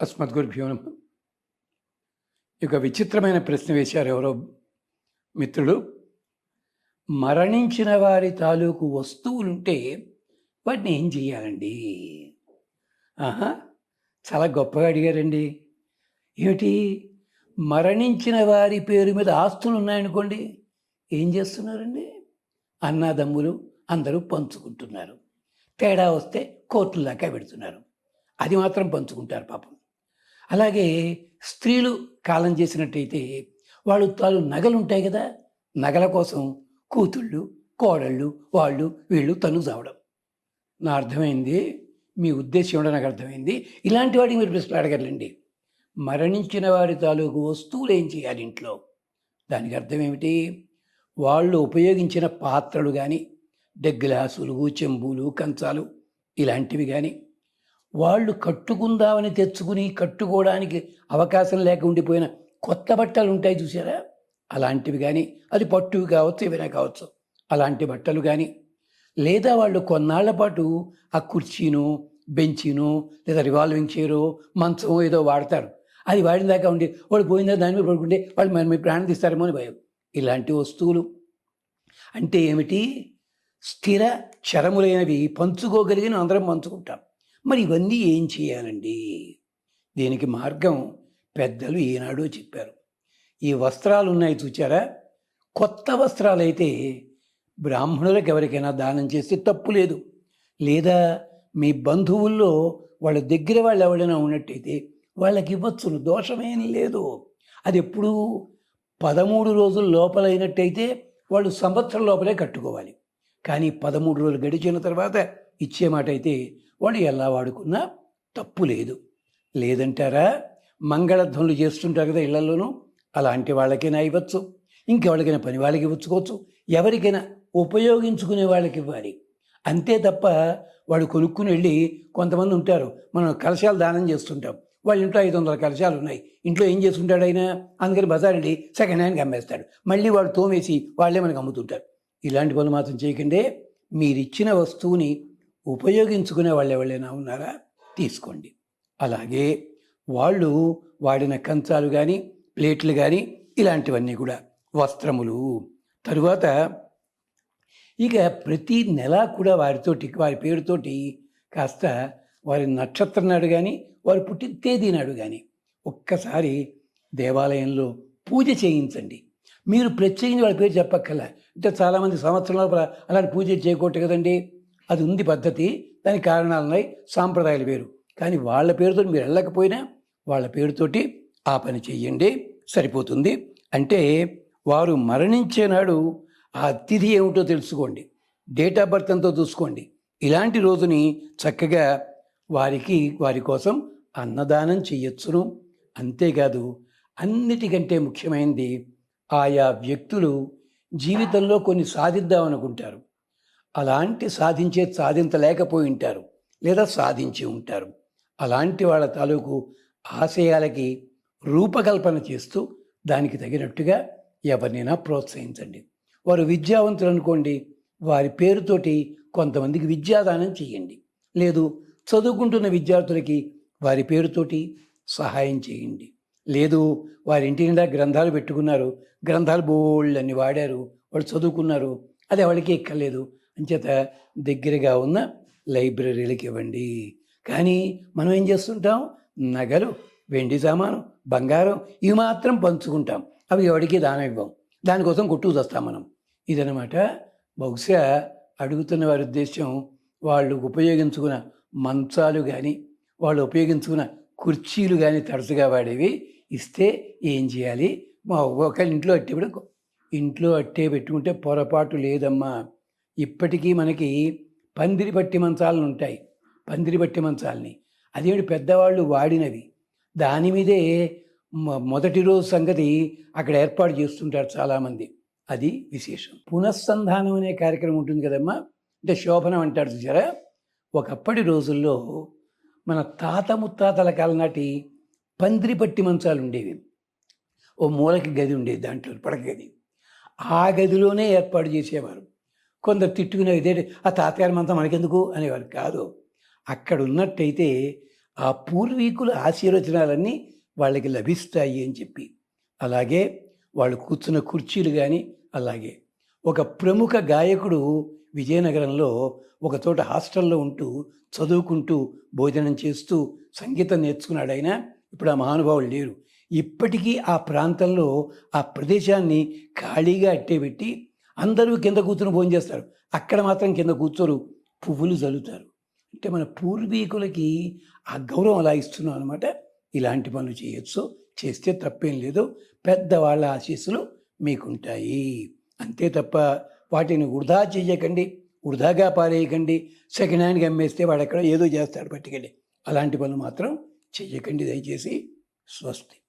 అస్మద్గురుభ్యో నమ. ఇక విచిత్రమైన ప్రశ్న వేశారు ఎవరో మిత్రుడు మరణించిన వారి తాలూకు వస్తువులుంటే వాటిని ఏం చేయాలండి ఆహా చాలా గొప్పగా అడిగారండి. ఏమిటి? మరణించిన వారి పేరు మీద ఆస్తులు ఉన్నాయనుకోండి ఏం చేస్తున్నారండి? అన్నాదమ్ములు అందరూ పంచుకుంటున్నారు. తేడా వస్తే కోర్టుల దాకా పెడుతున్నారు. అది మాత్రం పంచుకుంటారు పాపం. అలాగే స్త్రీలు కాలం చేసినట్టయితే వాళ్ళు తాను నగలు ఉంటాయి కదా నగల కోసం కూతుళ్ళు కోడళ్ళు వాళ్ళు వీళ్ళు తను చావడం. నా అర్థమైంది? మీ ఉద్దేశం ఏంటో నాకు అర్థమైంది. ఇలాంటి వాడికి మీరు ప్రశ్న అడగలండి మరణించిన వారి తాలూకు వస్తువులు ఏం చేయాలి ఇంట్లో? దానికి అర్థం ఏమిటి? వాళ్ళు ఉపయోగించిన పాత్రలు కానీ డెగ్లాసులు చెంబులు కంచాలు ఇలాంటివి కానీ వాళ్ళు కట్టుకుందామని తెచ్చుకుని కట్టుకోవడానికి అవకాశం లేక ఉండిపోయిన కొత్త బట్టలు ఉంటాయి చూసారా అలాంటివి కానీ అది పట్టువి కావచ్చు ఏవైనా కావచ్చు. అలాంటి బట్టలు కానీ లేదా వాళ్ళు కొన్నాళ్ళ పాటు ఆ కుర్చీను బెంచీను లేదా రివాల్వింగ్ చైరు మంచం ఏదో వాడతారు. అది వాడిన దాకా ఉండి వాడు పోయిందా దాని మీద పడుకుంటే వాళ్ళు మరి మీ ప్రాణం తీస్తారేమో అని భయం. ఇలాంటి వస్తువులు అంటే ఏమిటి? స్థిర చరములైనవి పంచుకోగలిగిన అందరం పంచుకుంటాం. మరి ఇవన్నీ ఏం చేయాలండి? దీనికి మార్గం పెద్దలు ఏనాడో చెప్పారు. ఈ వస్త్రాలు ఉన్నాయి చూచారా? కొత్త వస్త్రాలు అయితే బ్రాహ్మణులకు ఎవరికైనా దానం చేస్తే తప్పు లేదు. లేదా మీ బంధువుల్లో వాళ్ళ దగ్గర వాళ్ళు ఎవరైనా ఉన్నట్టయితే వాళ్ళకి ఇవ్వచ్చును. దోషమేం లేదు. అది ఎప్పుడు పదమూడు రోజుల లోపలైనట్టయితే వాళ్ళు సంవత్సరం లోపలే కట్టుకోవాలి. కానీ పదమూడు రోజులు గడిచిన తర్వాత ఇచ్చే మాట అయితే వాళ్ళు ఎలా వాడుకున్నా తప్పు లేదు. లేదంటారా? మంగళధ్వనులు చేస్తుంటారు కదా ఇళ్ళలోనూ. అలాంటి వాళ్ళకైనా ఇవ్వచ్చు. ఇంకెవరికైనా పని వాళ్ళకి ఇవ్వచ్చుకోవచ్చు. ఎవరికైనా ఉపయోగించుకునే వాళ్ళకి ఇవ్వాలి. అంతే తప్ప వాడు కొనుక్కుని వెళ్ళి కొంతమంది ఉంటారు. మనం కలశాలు దానం చేస్తుంటాం. వాళ్ళ ఇంట్లో ఐదు వందల కలశాలు ఉన్నాయి. ఇంట్లో ఏం చేసుకుంటాడు ఆయన? అందుకని బజార్ వెళ్ళి సెకండ్ హ్యాండ్కి అమ్మేస్తాడు. మళ్ళీ వాడు తోమేసి వాళ్ళే మనకు అమ్ముతుంటారు. ఇలాంటి పనులు మాత్రం చేయకండి. మీరిచ్చిన వస్తువుని ఉపయోగించుకునే వాళ్ళు ఎవరైనా ఉన్నారా? తీసుకోండి. అలాగే వాళ్ళు వాడిన కంచాలు కానీ ప్లేట్లు కానీ ఇలాంటివన్నీ కూడా వస్త్రములు. తరువాత ఇక ప్రతి నెల కూడా వారితోటి వారి పేరుతోటి కాస్త వారి నక్షత్రం నాడు కానీ వారి పుట్టిన తేదీ నాడు కానీ ఒక్కసారి దేవాలయంలో పూజ చేయించండి. మీరు ప్రత్యేకించి వాళ్ళ పేరు చెప్పక్కల అంటే చాలామంది సంవత్సరం లోపల అలాంటి పూజ చేయకూడదు కదండి. అది ఉంది పద్ధతి దానికి కారణాలు ఉన్నాయి సాంప్రదాయాలు వేరు. కానీ వాళ్ళ పేరుతో మీరు వెళ్ళకపోయినా వాళ్ళ పేరుతోటి ఆ పని చెయ్యండి సరిపోతుంది. అంటే వారు మరణించే నాడు ఆ తిథి ఏమిటో తెలుసుకోండి డేట్ ఆఫ్ బర్త్ ఎంతో చూసుకోండి. ఇలాంటి రోజుని చక్కగా వారికి వారి కోసం అన్నదానం చెయ్యొచ్చును. అంతేకాదు అన్నిటికంటే ముఖ్యమైనది ఆయా వ్యక్తులు జీవితంలో కొన్ని సాధిద్దామనుకుంటారు. అలాంటి సాధించే సాధించలేకపోయి ఉంటారు లేదా సాధించి ఉంటారు. అలాంటి వాళ్ళ తాలూకు ఆశయాలకి రూపకల్పన చేస్తూ దానికి తగినట్టుగా ఎవరినైనా ప్రోత్సహించండి. వారు విద్యావంతులు అనుకోండి వారి పేరుతోటి కొంతమందికి విద్యాదానం చేయండి. లేదు చదువుకుంటున్న విద్యార్థులకి వారి పేరుతోటి సహాయం చేయండి. లేదు వారి ఇంటి నిండా గ్రంథాలు పెట్టుకున్నారు గ్రంథాలు బోళ్ళు అన్ని వాడారు వాళ్ళు చదువుకున్నారు అది వాళ్ళకి ఎక్కర్లేదు అంచేత దగ్గరగా ఉన్న లైబ్రరీలకు ఇవ్వండి. కానీ మనం ఏం చేస్తుంటాం? నగలు వెండి సామాను బంగారం ఇవి మాత్రం పంచుకుంటాం. అవి ఎవరికి దానం ఇవ్వం. దానికోసం కొట్టు వస్తాం మనం. ఇదనమాట బహుశా అడుగుతున్న వారి ఉద్దేశం వాళ్ళు ఉపయోగించుకున్న మంచాలు కానీ వాళ్ళు ఉపయోగించుకున్న కుర్చీలు కానీ తరచుగా వాడేవి. ఇస్తే ఏం చేయాలి? మా ఒకళ్ళ ఇంట్లో అట్టే కూడా ఇంట్లో అట్టే పెట్టుకుంటే పొరపాటు లేదమ్మా. ఇప్పటికీ మనకి పందిరి పట్టి మంచాలను ఉంటాయి. పందిరి పట్టి మంచాలని. అదేమిటి? పెద్దవాళ్ళు వాడినవి. దాని మీదే మొ- మొదటి రోజు సంగతి అక్కడ ఏర్పాటు చేస్తుంటారు చాలామంది. అది విశేషం. పునఃసంధానం అనే కార్యక్రమం ఉంటుంది కదమ్మా? అంటే శోభనం అంటారు చూసారా? ఒకప్పటి రోజుల్లో మన తాత ముత్తాతల కాలం నాటి పందిరి పట్టి మంచాలు ఉండేవి. ఓ మూలకి గది ఉండేది దాంట్లో పడక గది. ఆ గదిలోనే ఏర్పాటు చేసేవారు. కొందరు తిట్టుకునే ఇదే ఆ తాతగారి మంచం మనకెందుకు అనేవారు కాదు. అక్కడ ఉన్నట్టయితే ఆ పూర్వీకుల ఆశీర్వచనాలన్నీ వాళ్ళకి లభిస్తాయి అని చెప్పి. అలాగే వాళ్ళు కూర్చున్న కుర్చీలు కానీ అలాగే ఒక ప్రముఖ గాయకుడు విజయనగరంలో ఒక చోట హాస్టల్లో ఉంటూ చదువుకుంటూ భోజనం చేస్తూ సంగీతం నేర్చుకున్నాడు ఆయన. ఇప్పుడు ఆ మహానుభావులు లేరు. ఇప్పటికీ ఆ ప్రాంతంలో ఆ ప్రదేశాన్ని ఖాళీగా అట్టేపెట్టి అందరూ కింద కూర్చుని భోజనం చేస్తారు. అక్కడ మాత్రం కింద కూర్చోరు. పువ్వులు చల్లుతారు అంటే మన పూర్వీకులకి ఆ గౌరవం అలా ఇస్తున్నాం అనమాట ఇలాంటి పనులు చేయొచ్చు. చేస్తే తప్పేం లేదు. పెద్దవాళ్ళ ఆశీస్సులు మీకుంటాయి. అంతే తప్ప వాటిని వృధా చేయకండి. వృధాగా పారేయకండి. సెకండ్ హ్యాండ్గా అమ్మేస్తే వాడు ఎక్కడ ఏదో చేస్తాడు పట్టుకెళ్ళి. అలాంటి పనులు మాత్రం చెయ్యకండి దయచేసి స్వస్తి.